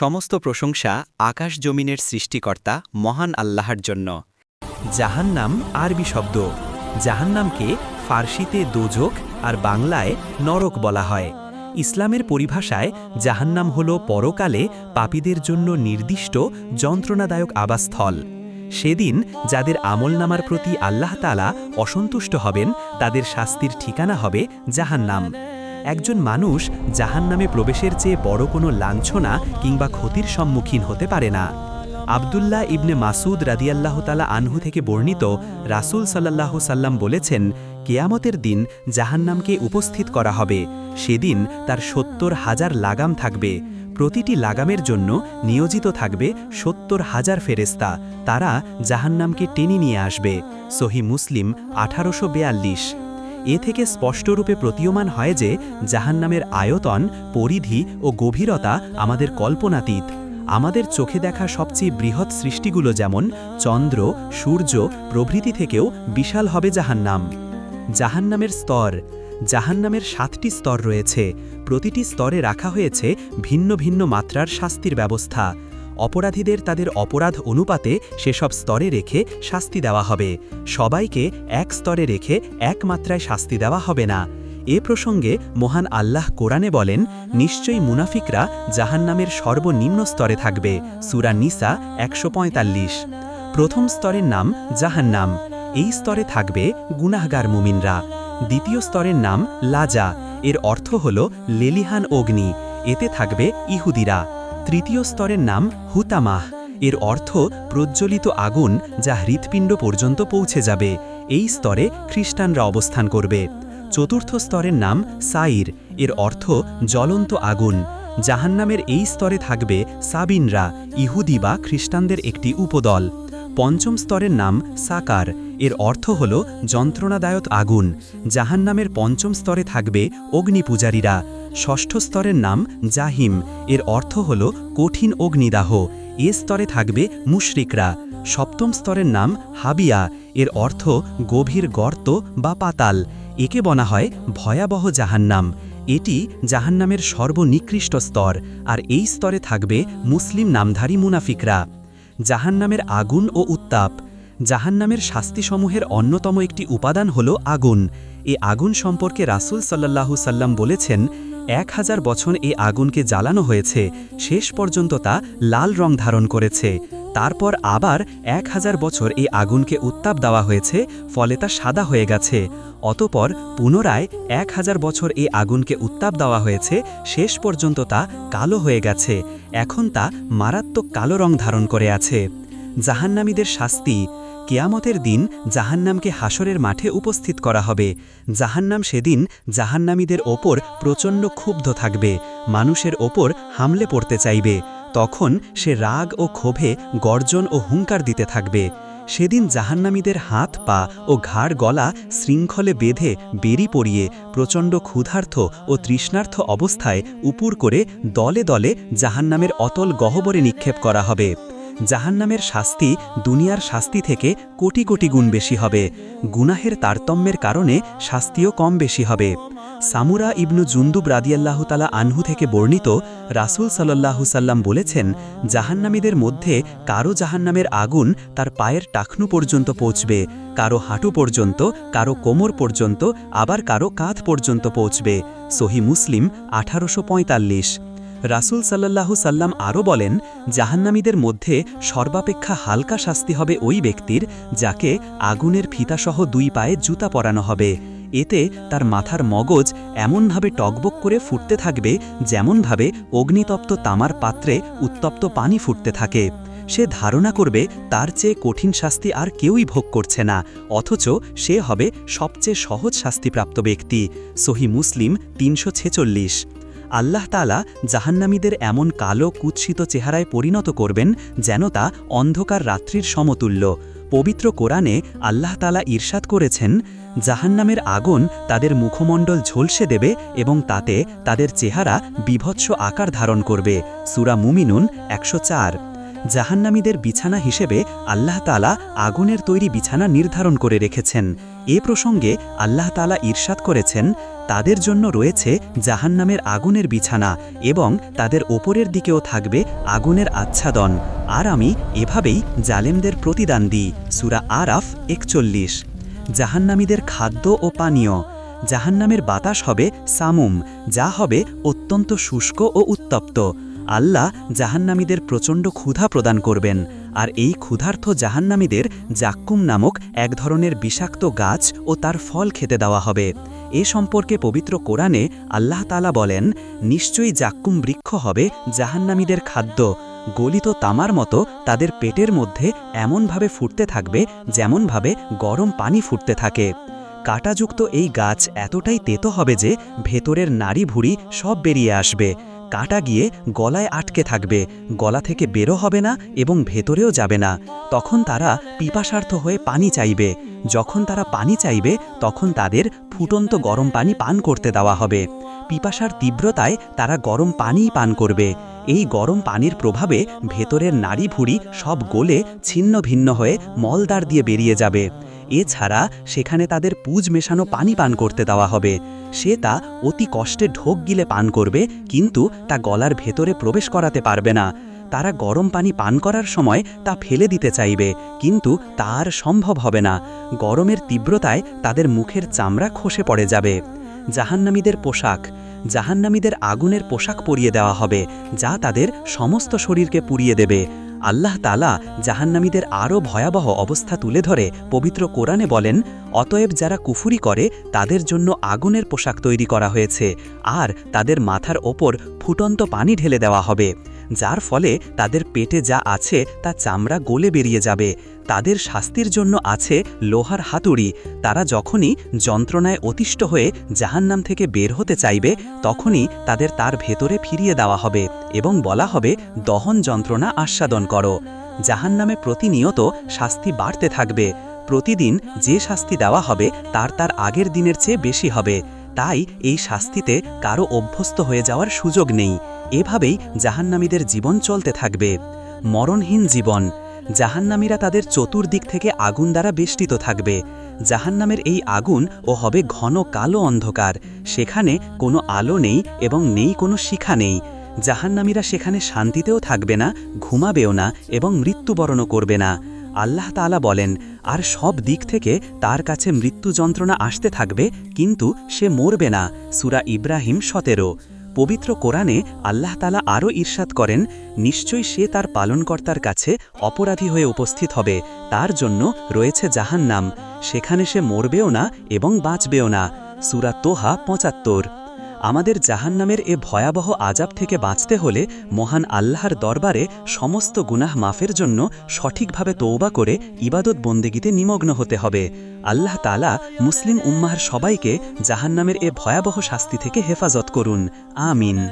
সমস্ত প্রশংসা আকাশ জমিনের সৃষ্টিকর্তা মহান আল্লাহর জন্য। জাহান্নাম আরবি শব্দ। জাহান্নামকে ফার্সিতে দোজক আর বাংলায় নরক বলা হয়। ইসলামের পরিভাষায় জাহান্নাম হল পরকালে পাপীদের জন্য নির্দিষ্ট, যন্ত্রণাদায়ক আবাসস্থল। সেদিন যাদের আমলনামার প্রতি আল্লাহতালা অসন্তুষ্ট হবেন, তাদের শাস্তির ঠিকানা হবে জাহান্নাম। একজন মানুষ জাহান্নামে প্রবেশের চেয়ে বড় কোনো লাঞ্ছনা কিংবা ক্ষতির সম্মুখীন হতে পারে না। আবদুল্লাহ ইবনে মাসুদ রাদিয়াল্লাহ তালা আনহু থেকে বর্ণিত রাসূল সাল্লাহ সাল্লাম বলেছেন, কেয়ামতের দিন জাহান্নামকে উপস্থিত করা হবে। সেদিন তার সত্তর হাজার লাগাম থাকবে। প্রতিটি লাগামের জন্য নিয়োজিত থাকবে সত্তর হাজার ফেরেস্তা তারা জাহান্নামকে টেনে নিয়ে আসবে। সহি মুসলিম আঠারোশো এ থেকে স্পষ্টরূপে প্রতীয়মান হয় যে জাহান্নামের আয়তন, পরিধি ও গভীরতা আমাদের কল্পনাতীত। আমাদের চোখে দেখা সবচেয়ে বৃহৎ সৃষ্টিগুলো যেমন চন্দ্র, সূর্য প্রভৃতি থেকেও বিশাল হবে জাহান্নাম। জাহান্নামের স্তর, জাহান্নামের সাতটি স্তর রয়েছে। প্রতিটি স্তরে রাখা হয়েছে ভিন্ন ভিন্ন মাত্রার শাস্তির ব্যবস্থা। অপরাধীদের তাদের অপরাধ অনুপাতে সেসব স্তরে রেখে শাস্তি দেওয়া হবে। সবাইকে এক স্তরে রেখে এক মাত্রায় শাস্তি দেওয়া হবে না। এ প্রসঙ্গে মহান আল্লাহ কোরআনে বলেন, নিশ্চয়ই মুনাফিকরা জাহান্নামের সর্বনিম্ন স্তরে থাকবে। সুরা নিসা একশো পঁয়তাল্লিশ। প্রথম স্তরের নাম জাহান্নাম। এই স্তরে থাকবে গুনাহগার মুমিনরা। দ্বিতীয় স্তরের নাম লাজা। এর অর্থ হল লেলিহান অগ্নি। এতে থাকবে ইহুদিরা। তৃতীয় স্তরের নাম হুতামাহ। এর অর্থ প্রজ্বলিত আগুন যা হৃৎপিণ্ড পর্যন্ত পৌঁছে যাবে। এই স্তরে খ্রিস্টানরা অবস্থান করবে। চতুর্থ স্তরের নাম সাইর। এর অর্থ জ্বলন্ত আগুন। জাহান্নামের এই স্তরে থাকবে সাবিনরা, ইহুদি বা খ্রিস্টানদের একটি উপদল। পঞ্চম স্তরের নাম সাকার। এর অর্থ হল যন্ত্রণাদায়ক আগুন। জাহান্নামের পঞ্চম স্তরে থাকবে অগ্নিপূজারীরা। ষষ্ঠ স্তরের নাম জাহিম। এর অর্থ হল কঠিন অগ্নিদাহ। এ স্তরে থাকবে মুশরিকরা। সপ্তম স্তরের নাম হাবিয়া। এর অর্থ গভীর গর্ত বা পাতাল। একে বনা হয় ভয়াবহ জাহান্নাম। এটি জাহান্নামের সর্বনিকৃষ্ট স্তর। আর এই স্তরে থাকবে মুসলিম নামধারী মুনাফিকরা। জাহান্নামের আগুন ও উত্তাপ। জাহান্নামের শাস্তিসমূহের অন্যতম একটি উপাদান হল আগুন। এ আগুন সম্পর্কে রাসুল সাল্লাল্লাহু সাল্লাম বলেছেন এক হাজার বছর এই আগুনকে জ্বালানো হয়েছে, শেষ পর্যন্ত তা লাল রং ধারণ করেছে। তারপর আবার এক হাজার বছর এই আগুনকে উত্তাপ দেওয়া হয়েছে, ফলে তা সাদা হয়ে গেছে। অতপর পুনরায় এক হাজার বছর এই আগুনকে উত্তাপ দেওয়া হয়েছে, শেষ পর্যন্ত তা কালো হয়ে গেছে। এখন তা মারাত্মক কালো রং ধারণ করে আছে। জাহান্নামীদের শাস্তি কেয়ামতের দিন জাহান্নামকে হাসরের মাঠে উপস্থিত করা হবে। জাহান্নাম সেদিন জাহান্নামীদের ওপর প্রচণ্ড ক্ষুব্ধ থাকবে। মানুষের ওপর হামলে পড়তে চাইবে। তখন সে রাগ ও ক্ষোভে গর্জন ও হুঙ্কার দিতে থাকবে। সেদিন জাহান্নামীদের হাত, পা ও ঘাড় গলা শৃঙ্খলে বেঁধে বেরি পড়িয়ে প্রচণ্ড ক্ষুধার্থ ও তৃষ্ণার্থ অবস্থায় উপুর করে দলে দলে জাহান্নামের অতল গহবরে নিক্ষেপ করা হবে। জাহান্নামের শাস্তি দুনিয়ার শাস্তি থেকে কোটি কোটি গুণ বেশি হবে। গুনাহের তারতম্যের কারণে শাস্তিও কম বেশি হবে। সামুরা ইবনু জুন্দুব রাদিয়াল্লাহু তালা আনহু থেকে বর্ণিত রাসুল সাল্লাহু সাল্লাম বলেছেন, জাহান্নামীদের মধ্যে কারও জাহান্নামের আগুন তার পায়ের টাকনু পর্যন্ত পৌঁছবে, কারও হাঁটু পর্যন্ত, কারও কোমর পর্যন্ত, আবার কারও কাঁধ পর্যন্ত পৌঁছবে। সহি মুসলিম আঠারোশো পঁয়তাল্লিশ। রাসুল সাল্লাল্লাহু সাল্লাম আরও বলেন, জাহান্নামীদের মধ্যে সর্বাপেক্ষা হালকা শাস্তি হবে ওই ব্যক্তির, যাকে আগুনের ফিতাসহ দুই পায়ে জুতা পরানো হবে। এতে তার মাথার মগজ এমনভাবে টকবক করে ফুটতে থাকবে, যেমনভাবে অগ্নিতপ্ত তামার পাত্রে উত্তপ্ত পানি ফুটতে থাকে। সে ধারণা করবে, তার চেয়ে কঠিন শাস্তি আর কেউই ভোগ করছে না, অথচ সে হবে সবচেয়ে সহজ শাস্তিপ্রাপ্ত ব্যক্তি। সহি মুসলিম তিনশো ছেচল্লিশ। আল্লাহ তালা জাহান্নামীদের এমন কালো, কুৎসিত চেহারায় পরিণত করবেন যেন তা অন্ধকার রাত্রির সমতুল্য। পবিত্র কোরআনে আল্লাহ তালা ঈর্ষাদ করেছেন, জাহান্নামের আগুন তাদের মুখমণ্ডল ঝলসে দেবে এবং তাতে তাদের চেহারা বিভৎস আকার ধারণ করবে। সুরা মুমিনুন একশো চার। জাহান্নামীদের বিছানা হিসেবে আল্লাহ তালা আগুনের তৈরি বিছানা নির্ধারণ করে রেখেছেন। এ প্রসঙ্গে আল্লাহ তালা ঈর্ষাদ করেছেন, তাদের জন্য রয়েছে জাহান্নামের আগুনের বিছানা এবং তাদের ওপরের দিকেও থাকবে আগুনের আচ্ছাদন। আর আমি এভাবেই জালেমদের প্রতিদান দিই, সুরা আরাফ একচল্লিশ। জাহান্নামীদের খাদ্য ও পানীয়। জাহান্নামের বাতাস হবে সামুম, যা হবে অত্যন্ত শুষ্ক ও উত্তপ্ত। আল্লাহ জাহান্নামীদের প্রচণ্ড ক্ষুধা প্রদান করবেন, আর এই ক্ষুধার্থ জাহান্নামীদের জাক্কুম নামক এক ধরনের বিষাক্ত গাছ ও তার ফল খেতে দেওয়া হবে। এ সম্পর্কে পবিত্র কোরআনে আল্লাহ তালা বলেন, নিশ্চয়ই জাক্কুম বৃক্ষ হবে জাহান্নামীদের খাদ্য, গলিত তামার মতো তাদের পেটের মধ্যে এমনভাবে ফুটতে থাকবে যেমনভাবে গরম পানি ফুটতে থাকে। কাটাযুক্ত এই গাছ এতটাই তেতো হবে যে ভেতরের নাড়ি ভুড়ি সব বেরিয়ে আসবে। কাটা গিয়ে গলায় আটকে থাকবে, গলা থেকে বেরো হবে না এবং ভেতরেও যাবে না। তখন তারা পিপাসার্থ হয়ে পানি চাইবে। যখন তারা পানি চাইবে, তখন তাদের ফুটন্ত গরম পানি পান করতে দেওয়া হবে। পিপাসার তীব্রতায় তারা গরম পানিই পান করবে। এই গরম পানির প্রভাবে ভেতরের নাড়ি ভুড়ি সব গলে ছিন্ন ভিন্ন হয়ে মলদার দিয়ে বেরিয়ে যাবে। এছাড়া সেখানে তাদের পুজ মেশানো পানি পান করতে দেওয়া হবে। সে তা অতি কষ্টে ঢোক গিলে পান করবে, কিন্তু তা গলার ভেতরে প্রবেশ করাতে পারবে না। তারা গরম পানি পান করার সময় তা ফেলে দিতে চাইবে, কিন্তু তার সম্ভব হবে না। গরমের তীব্রতায় তাদের মুখের চামড়া খসে পড়ে যাবে। জাহান্নামীদের পোশাক। জাহান্নামীদের আগুনের পোশাক পরিয়ে দেওয়া হবে, যা তাদের সমস্ত শরীরকে পুড়িয়ে দেবে। আল্লাহ তালা জাহান্নামীদের আরও ভয়াবহ অবস্থা তুলে ধরে পবিত্র কোরআনে বলেন, অতএব যারা কুফুরি করে, তাদের জন্য আগুনের পোশাক তৈরি করা হয়েছে, আর তাদের মাথার ওপর ফুটন্ত পানি ঢেলে দেওয়া হবে। যার ফলে তাদের পেটে যা আছে তা চামড়া গলে বেরিয়ে যাবে। তাদের শাস্তির জন্য আছে লোহার হাতুড়ি। তারা যখনই যন্ত্রণায় অতিষ্ঠ হয়ে জাহান্নাম থেকে বের হতে চাইবে, তখনই তাদের তার ভেতরে ফিরিয়ে দেওয়া হবে এবং বলা হবে, দহন যন্ত্রণা আস্বাদন করো। জাহান্নামে প্রতিনিয়ত শাস্তি বাড়তে থাকবে। প্রতিদিন যে শাস্তি দেওয়া হবে, তার তার আগের দিনের চেয়ে বেশি হবে। তাই এই শাস্তিতে কারও অভ্যস্ত হয়ে যাওয়ার সুযোগ নেই। এভাবেই জাহান্নামীদের জীবন চলতে থাকবে। মরণহীন জীবন। জাহান্নামীরা তাদের চতুর্দিক থেকে আগুন দ্বারা বেষ্টিত থাকবে। জাহান্নামের এই আগুন ও হবে ঘন কালো অন্ধকার। সেখানে কোনো আলো নেই এবং নেই কোনো শিখা নেই। জাহান্নামীরা সেখানে শান্তিতেও থাকবে না, ঘুমাবেও না এবং মৃত্যুবরণও করবে না। আল্লাহ তালা বলেন, আর সব দিক থেকে তার কাছে মৃত্যু যন্ত্রণা আসতে থাকবে, কিন্তু সে মরবে না। সুরা ইব্রাহিম সতেরো। পবিত্র কোরআনে আল্লাহ তালা আরও ঈর্ষাদ করেন, নিশ্চয়ই সে তার পালনকর্তার কাছে অপরাধী হয়ে উপস্থিত হবে। তার জন্য রয়েছে জাহান্নাম। সেখানে সে মরবেও না এবং বাঁচবেও না। সুরা তোহা পঁচাত্তর। আমাদের জাহান্নামের এ ভয়াবহ আজাব থেকে বাঁচতে হলে মহান আল্লাহর দরবারে সমস্ত গুনাহ মাফের জন্য সঠিকভাবে তৌবা করে ইবাদত বন্দেগিতে নিমগ্ন হতে হবে। আল্লাহ তালা মুসলিম উম্মাহার সবাইকে জাহান্নামের এ ভয়াবহ শাস্তি থেকে হেফাজত করুন। আমিন।